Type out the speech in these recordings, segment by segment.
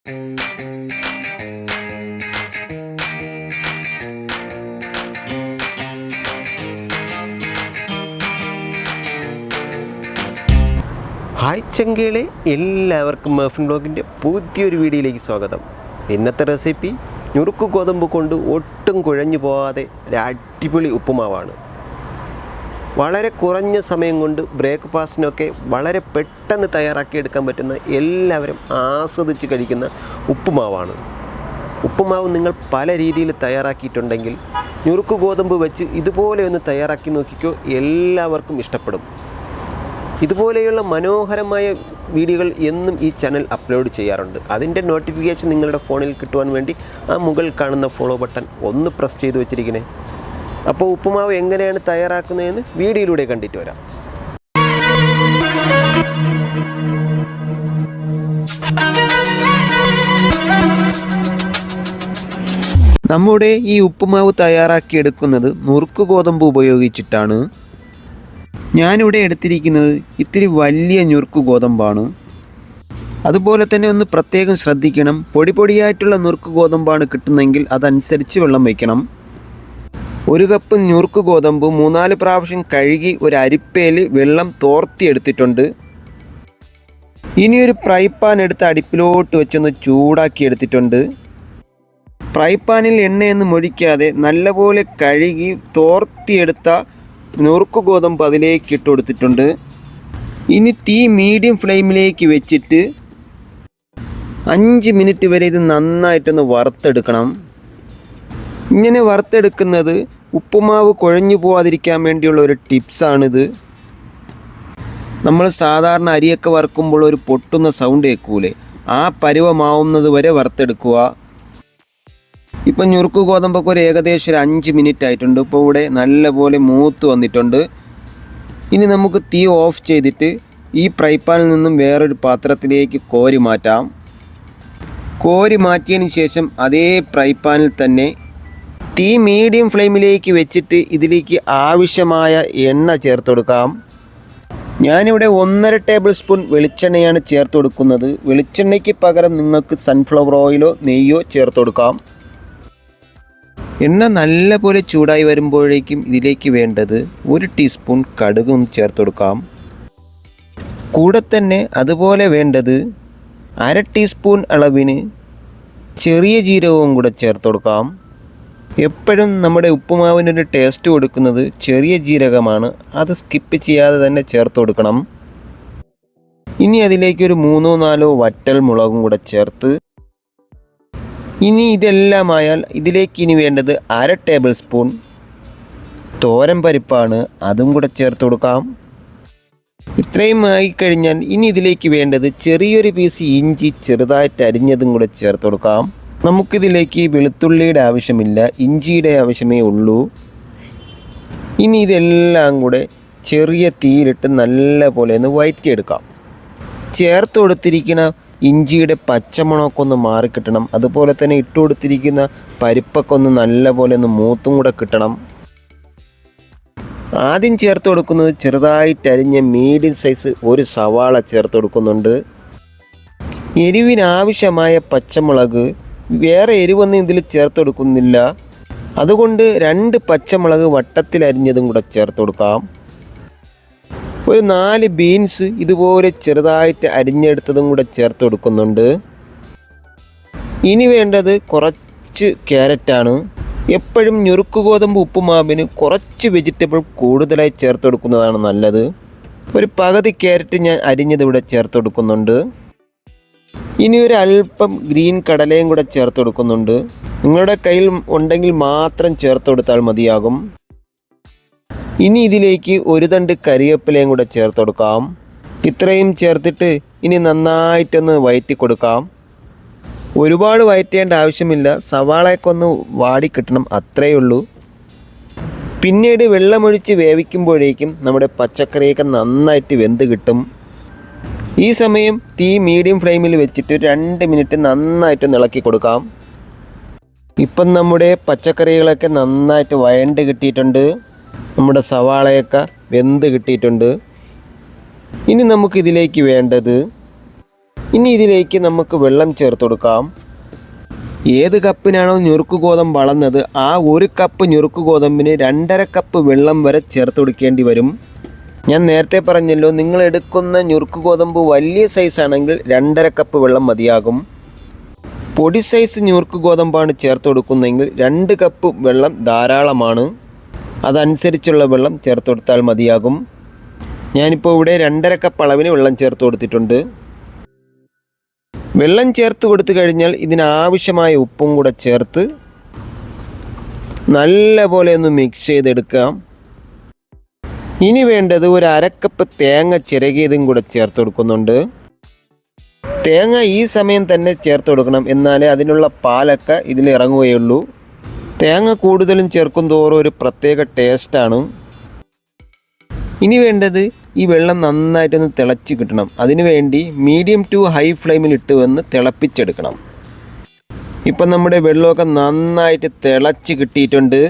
Hi ചങ്കേളെ എല്ലാവർക്കും മേഫിൻ ബ്ലോഗിന്റെ പുതിയൊരു വീഡിയോയിലേക്ക് സ്വാഗതം. ഇന്നത്തെ റെസിപ്പി ഞുറുക്ക് ഗോതമ്പ് കൊണ്ട് ഒട്ടും കുഴഞ്ഞു പോകാതെ ഒരു അടിപൊളി ഉപ്പുമാവാണ്. വളരെ കുറഞ്ഞ സമയം കൊണ്ട് ബ്രേക്ക്ഫാസ്റ്റിനൊക്കെ വളരെ പെട്ടെന്ന് തയ്യാറാക്കിയെടുക്കാൻ പറ്റുന്ന എല്ലാവരും ആസ്വദിച്ച് കഴിക്കുന്ന ഉപ്പുമാവാണ്. ഉപ്പുമാവ് നിങ്ങൾ പല രീതിയിൽ തയ്യാറാക്കിയിട്ടുണ്ടെങ്കിൽ ഞുറുക്ക് ഗോതമ്പ് വെച്ച് ഇതുപോലെ ഒന്ന് തയ്യാറാക്കി നോക്കിക്കോ എല്ലാവർക്കും ഇഷ്ടപ്പെടും. ഇതുപോലെയുള്ള മനോഹരമായ വീഡിയോകൾ എന്നും ഈ ചാനൽ അപ്ലോഡ് ചെയ്യാറുണ്ട്. അതിന്റെ നോട്ടിഫിക്കേഷൻ നിങ്ങളുടെ ഫോണിൽ കിട്ടുവാൻ വേണ്ടി ആ മുകളിൽ കാണുന്ന ഫോളോ ബട്ടൺ ഒന്ന് പ്രസ് ചെയ്ത് വെച്ചിരിക്കണേ. അപ്പോൾ ഉപ്പുമാവ് എങ്ങനെയാണ് തയ്യാറാക്കുന്നതെന്ന് വീഡിയോയിലൂടെ കണ്ടിട്ട് വരാം. നമ്മുടെ ഈ ഉപ്പുമാവ് തയ്യാറാക്കിയെടുക്കുന്നത് നുറുക്ക് ഗോതമ്പ് ഉപയോഗിച്ചിട്ടാണ്. ഞാനിവിടെ എടുത്തിരിക്കുന്നത് ഇത്തിരി വലിയ ഞുറുക്ക് ഗോതമ്പാണ്. അതുപോലെ തന്നെ ഒന്ന് പ്രത്യേകം ശ്രദ്ധിക്കണം. പൊടി പൊടിയായിട്ടുള്ള നുറുക്ക് ഗോതമ്പാണ് കിട്ടുന്നതെങ്കിൽ അതനുസരിച്ച് വെള്ളം വയ്ക്കണം. ഒരു കപ്പ് ഞുറുക്ക് ഗോതമ്പ് മൂന്നാൽ പ്രാവശ്യം കഴുകി ഒരു അരിപ്പയിൽ വെള്ളം തോർത്തിയെടുത്തിട്ടുണ്ട്. ഇനി ഒരു ഫ്രൈ പാൻ എടുത്ത് അടുപ്പിലോട്ട് വെച്ചൊന്ന് ചൂടാക്കി എടുത്തിട്ടുണ്ട്. ഫ്രൈ പാനിൽ എണ്ണയൊന്നും ഒഴിക്കാതെ നല്ലപോലെ കഴുകി തോർത്തിയെടുത്ത നുറുക്ക് ഗോതമ്പ് അതിലേക്ക് ഇട്ട് കൊടുത്തിട്ടുണ്ട്. ഇനി തീ മീഡിയം ഫ്ലെയിമിലേക്ക് വെച്ചിട്ട് അഞ്ച് മിനിറ്റ് വരെ ഇത് നന്നായിട്ടൊന്ന് വറുത്തെടുക്കണം. ഇങ്ങനെ വറുത്തെടുക്കുന്നത് ഉപ്പുമാവ് കുഴഞ്ഞു പോവാതിരിക്കാൻ വേണ്ടിയുള്ള ഒരു ടിപ്സാണിത്. നമ്മൾ സാധാരണ അരിയൊക്കെ വറുക്കുമ്പോൾ ഒരു പൊട്ടുന്ന സൗണ്ട് കേൾക്കൂലേ? ആ പരുവമാവുന്നത് വരെ വറുത്തെടുക്കുക. ഇപ്പം ഞുറുക്ക് ഗോതമ്പൊക്കെ ഒരു ഏകദേശം ഒരു അഞ്ച് മിനിറ്റ് ആയിട്ടുണ്ട്. ഇപ്പോൾ ഇവിടെ നല്ലപോലെ മൂത്ത് വന്നിട്ടുണ്ട്. ഇനി നമുക്ക് തീ ഓഫ് ചെയ്തിട്ട് ഈ ഫ്രൈ പാനിൽ നിന്നും വേറൊരു പാത്രത്തിലേക്ക് കോരി മാറ്റാം. കോരി മാറ്റിയതിന് ശേഷം അതേ ഫ്രൈ പാനിൽ തന്നെ തീ മീഡിയം ഫ്ലെയിമിലേക്ക് വെച്ചിട്ട് ഇതിലേക്ക് ആവശ്യമായ എണ്ണ ചേർത്ത് കൊടുക്കാം. ഞാനിവിടെ ഒന്നര ടേബിൾ സ്പൂൺ വെളിച്ചെണ്ണയാണ് ചേർത്ത് കൊടുക്കുന്നത്. വെളിച്ചെണ്ണയ്ക്ക് പകരം നിങ്ങൾക്ക് സൺഫ്ലവർ ഓയിലോ നെയ്യോ ചേർത്ത് കൊടുക്കാം. എണ്ണ നല്ല പോലെ ചൂടായി വരുമ്പോഴേക്കും ഇതിലേക്ക് വേണ്ടത് ഒരു ടീസ്പൂൺ കടുകും ചേർത്ത് കൊടുക്കാം. കൂടെ തന്നെ അതുപോലെ വേണ്ടത് അര ടീസ്പൂൺ അളവിന് ചെറിയ ജീരകവും കൂടെ ചേർത്ത് കൊടുക്കാം. എപ്പോഴും നമ്മുടെ ഉപ്പുമാവിനൊരു ടേസ്റ്റ് കൊടുക്കുന്നത് ചെറിയ ജീരകമാണ്. അത് സ്കിപ്പ് ചെയ്യാതെ തന്നെ ചേർത്ത് കൊടുക്കണം. ഇനി അതിലേക്ക് ഒരു മൂന്നോ നാലോ വറ്റൽ മുളകും കൂടെ ചേർത്ത് ഇനി ഇതെല്ലാമായാൽ ഇതിലേക്ക് ഇനി വേണ്ടത് അര ടേബിൾ സ്പൂൺ തോരൻ പരിപ്പാണ്. അതും കൂടെ ചേർത്ത് കൊടുക്കാം. ഇത്രയും ആയിക്കഴിഞ്ഞാൽ ഇനി ഇതിലേക്ക് വേണ്ടത് ചെറിയൊരു പീസ് ഇഞ്ചി ചെറുതായിട്ട് അരിഞ്ഞതും കൂടെ ചേർത്ത് കൊടുക്കാം. നമുക്കിതിലേക്ക് വെളുത്തുള്ളിയുടെ ആവശ്യമില്ല ഇഞ്ചിയുടെ ആവശ്യമേ ഉള്ളൂ. ഇനി ഇതെല്ലാം കൂടെ ചെറിയ തീയിലിട്ട് നല്ല പോലെ ഒന്ന് വയറ്റിയെടുക്കാം. ചേർത്ത് കൊടുത്തിരിക്കുന്ന ഇഞ്ചിയുടെ പച്ചമണമൊക്കെ ഒന്ന് മാറിക്കിട്ടണം അതുപോലെ തന്നെ ഇട്ട് കൊടുത്തിരിക്കുന്ന പരിപ്പൊക്കെ ഒന്ന് നല്ല പോലെ ഒന്ന് മൂത്തും കൂടെ കിട്ടണം. ആദ്യം ചേർത്ത് കൊടുക്കുന്നത് ചെറുതായിട്ട് അരിഞ്ഞ മീഡിയം സൈസ് ഒരു സവാള ചേർത്ത് കൊടുക്കുന്നുണ്ട്. എരിവിനാവശ്യമായ പച്ചമുളക് വേറെ എരിവൊന്നും ഇതിൽ ചേർത്തെടുക്കുന്നില്ല. അതുകൊണ്ട് രണ്ട് പച്ചമുളക് വട്ടത്തിൽ അരിഞ്ഞതും കൂടെ ചേർത്ത് കൊടുക്കാം ഒരു നാല് ബീൻസ് ഇതുപോലെ ചെറുതായിട്ട് അരിഞ്ഞെടുത്തതും കൂടെ ചേർത്ത് കൊടുക്കുന്നുണ്ട് ഇനി വേണ്ടത് കുറച്ച് ക്യാരറ്റാണ്. എപ്പോഴും ഞുറുക്ക് ഗോതമ്പ് ഉപ്പുമാവിന് കുറച്ച് വെജിറ്റബിൾ കൂടുതലായി ചേർത്ത് കൊടുക്കുന്നതാണ് നല്ലത്. ഒരു പകുതി ക്യാരറ്റ് ഞാൻ അരിഞ്ഞത് ഇവിടെ ചേർത്ത് കൊടുക്കുന്നുണ്ട് ഇനി ഒരു അല്പം ഗ്രീൻ കടലയും കൂടെ ചേർത്ത് കൊടുക്കുന്നുണ്ട്. നിങ്ങളുടെ കയ്യിൽ ഉണ്ടെങ്കിൽ മാത്രം ചേർത്ത് കൊടുത്താൽ മതിയാകും. ഇനി ഇതിലേക്ക് ഒരു തണ്ട് കരിവേപ്പിലയും കൂടെ ചേർത്ത് കൊടുക്കാം. ഇത്രയും ചേർത്തിട്ട് ഇനി നന്നായിട്ടൊന്ന് വയറ്റി കൊടുക്കാം. ഒരുപാട് വയറ്റേണ്ട ആവശ്യമില്ല. സവാളയൊക്കെ ഒന്ന് വാടിക്കിട്ടണം അത്രയേ ഉള്ളൂ. പിന്നീട് വെള്ളമൊഴിച്ച് വേവിക്കുമ്പോഴേക്കും നമ്മുടെ പച്ചക്കറിയൊക്കെ നന്നായിട്ട് വെന്ത് കിട്ടും. ഈ സമയം തീ മീഡിയം ഫ്ലെയിമിൽ വെച്ചിട്ട് രണ്ട് മിനിറ്റ് നന്നായിട്ട് ഇളക്കി കൊടുക്കാം. ഇപ്പം നമ്മുടെ പച്ചക്കറികളൊക്കെ നന്നായിട്ട് വഴണ്ട് കിട്ടിയിട്ടുണ്ട്. നമ്മുടെ സവാളയൊക്കെ വെന്ത് കിട്ടിയിട്ടുണ്ട്. ഇനി നമുക്കിതിലേക്ക് വേണ്ടത് ഇനി ഇതിലേക്ക് നമുക്ക് വെള്ളം ചേർത്ത് കൊടുക്കാം. ഏത് കപ്പിനാണോ ഞുറുക്ക് ഗോതമ്പ് വളർന്നത് ആ ഒരു കപ്പ് ഞുറുക്ക് ഗോതമ്പിന് രണ്ടര കപ്പ് വെള്ളം വരെ ചേർത്ത് കൊടുക്കേണ്ടി വരും. ഞാൻ നേരത്തെ പറഞ്ഞല്ലോ നിങ്ങൾ എടുക്കുന്ന ഞുറുക്ക് ഗോതമ്പ് വലിയ സൈസാണെങ്കിൽ രണ്ടര കപ്പ് വെള്ളം മതിയാകും. പൊടി സൈസ് ഞുറുക്ക് ഗോതമ്പാണ് ചേർത്ത് കൊടുക്കുന്നതെങ്കിൽ രണ്ട് കപ്പ് വെള്ളം ധാരാളമാണ്. അതനുസരിച്ചുള്ള വെള്ളം ചേർത്ത് കൊടുത്താൽ മതിയാകും. ഞാനിപ്പോൾ ഇവിടെ രണ്ടര കപ്പ് അളവിന് വെള്ളം ചേർത്ത് കൊടുത്തിട്ടുണ്ട്. വെള്ളം ചേർത്ത് കൊടുത്തു കഴിഞ്ഞാൽ ഇതിനാവശ്യമായ ഉപ്പും കൂടെ ചേർത്ത് നല്ല പോലെ ഒന്ന് മിക്സ് ചെയ്തെടുക്കാം. ഇനി വേണ്ടത് ഒരു അരക്കപ്പ് തേങ്ങ ചിരകിയതും കൂടെ ചേർത്ത് കൊടുക്കുന്നുണ്ട്. തേങ്ങ ഈ സമയം തന്നെ ചേർത്ത് കൊടുക്കണം എന്നാലേ അതിനുള്ള പാലൊക്കെ ഇതിൽ ഇറങ്ങുകയുള്ളൂ. തേങ്ങ കൂടുതലും ചേർക്കും തോറും ഒരു പ്രത്യേക ടേസ്റ്റാണ് ഇനി വേണ്ടത് ഈ വെള്ളം നന്നായിട്ടൊന്ന് തിളച്ച് കിട്ടണം. അതിനുവേണ്ടി മീഡിയം ടു ഹൈ ഫ്ലെയിമിൽ ഇട്ട് വന്ന് തിളപ്പിച്ചെടുക്കണം. ഇപ്പം നമ്മുടെ വെള്ളമൊക്കെ നന്നായിട്ട് തിളച്ച് കിട്ടിയിട്ടുണ്ട്.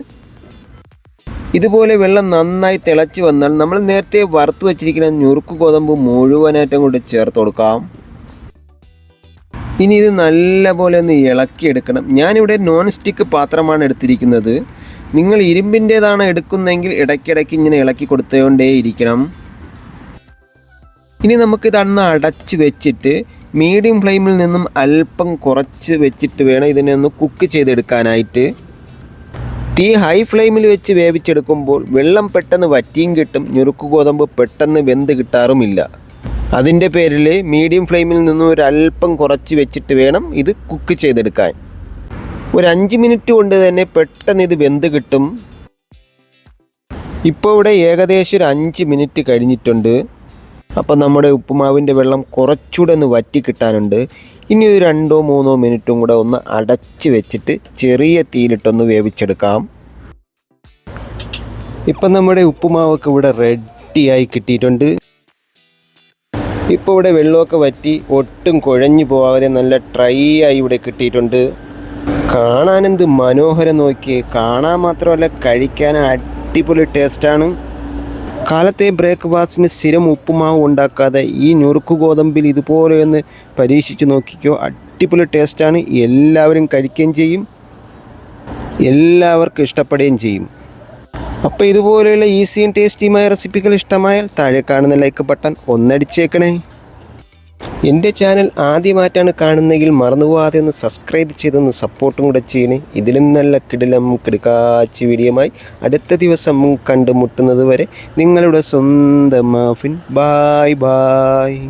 ഇതുപോലെ വെള്ളം നന്നായി തിളച്ച് വന്നാൽ നമ്മൾ നേരത്തെ വറുത്ത് വച്ചിരിക്കുന്ന ഞുറുക്ക് ഗോതമ്പ് മുഴുവനായിട്ടും കൂടി ചേർത്ത് കൊടുക്കാം. ഇനി ഇത് നല്ലപോലെ ഒന്ന് ഇളക്കിയെടുക്കണം. ഞാനിവിടെ നോൺ സ്റ്റിക്ക് പാത്രമാണ് എടുത്തിരിക്കുന്നത്. നിങ്ങൾ ഇരുമ്പിന്റേതാണ് എടുക്കുന്നതെങ്കിൽ ഇടയ്ക്കിടയ്ക്ക് ഇങ്ങനെ ഇളക്കി കൊടുത്തുകൊണ്ടേയിരിക്കണം ഇനി നമുക്കിതൊന്ന് അടച്ച് വെച്ചിട്ട് മീഡിയം ഫ്ലെയിമിൽ നിന്നും അല്പം കുറച്ച് വെച്ചിട്ട് വേണം ഇതിനെ ഒന്ന് കുക്ക് ചെയ്തെടുക്കാനായിട്ട്. തീ ഹൈ ഫ്ലെയിമിൽ വെച്ച് വേവിച്ചെടുക്കുമ്പോൾ വെള്ളം പെട്ടെന്ന് വറ്റിയും കിട്ടും ഞുറുക്ക് ഗോതമ്പ് പെട്ടെന്ന് വെന്ത് കിട്ടാറുമില്ല. അതിന്റെ പേരിൽ മീഡിയം ഫ്ലെയിമിൽ നിന്നും ഒരല്പം കുറച്ച് വെച്ചിട്ട് വേണം ഇത് കുക്ക് ചെയ്തെടുക്കാൻ. ഒരു അഞ്ച് മിനിറ്റ് കൊണ്ട് തന്നെ പെട്ടെന്ന് ഇത് വെന്ത് കിട്ടും. ഇപ്പോൾ ഇവിടെ ഏകദേശം ഒരു അഞ്ച് മിനിറ്റ് കഴിഞ്ഞിട്ടുണ്ട്. അപ്പം നമ്മുടെ ഉപ്പുമാവിന്റെ വെള്ളം കുറച്ചുകൂടെ ഒന്ന് വറ്റി കിട്ടാനുണ്ട്. ഇനി ഒരു രണ്ടോ മൂന്നോ മിനിറ്റും കൂടെ ഒന്ന് അടച്ച് വെച്ചിട്ട് ചെറിയ തീയിലിട്ടൊന്ന് വേവിച്ചെടുക്കാം. ഇപ്പം നമ്മുടെ ഉപ്പുമാവൊക്കെ ഇവിടെ റെഡിയായി കിട്ടിയിട്ടുണ്ട്. ഇപ്പോൾ ഇവിടെ വെള്ളമൊക്കെ വറ്റി ഒട്ടും കുഴഞ്ഞു പോകാതെ നല്ല ഡ്രൈ ആയി ഇവിടെ കിട്ടിയിട്ടുണ്ട്. കാണാനെന്ത് മനോഹരം നോക്കി കാണാൻ മാത്രമല്ല കഴിക്കാൻ അടിപൊളി ടേസ്റ്റാണ് കാലത്തെ ബ്രേക്ക്ഫാസ്റ്റിന് സ്ഥിരം ഉപ്പുമാവ് ഉണ്ടാക്കാതെ ഈ ഞുറുക്ക് ഗോതമ്പിൽ ഇതുപോലെ ഒന്ന് പരീക്ഷിച്ച് നോക്കിക്കോ. അടിപൊളി ടേസ്റ്റാണ് എല്ലാവരും കഴിക്കുകയും ചെയ്യും. എല്ലാവർക്കും ഇഷ്ടപ്പെടുകയും ചെയ്യും. അപ്പോൾ ഇതുപോലെയുള്ള ഈസിയും ടേസ്റ്റിയുമായ റെസിപ്പികൾ ഇഷ്ടമായാൽ താഴെ കാണുന്ന ലൈക്ക് ബട്ടൺ ഒന്നടിച്ചേക്കണേ. എന്റെ ചാനൽ ആദ്യമായിട്ടാണ് കാണുന്നതെങ്കിൽ മറന്നുപോകാതെ ഒന്ന് സബ്സ്ക്രൈബ് ചെയ്തൊന്ന് സപ്പോർട്ടും കൂടെ ചെയ്യണേ. ഇതിലും നല്ല കിടിലം കിടുക്കാച്ചി വീഡിയോമായി അടുത്ത ദിവസം കണ്ടുമുട്ടുന്നത് വരെ നിങ്ങളുടെ സ്വന്തം മാഫിൻ. Bye bye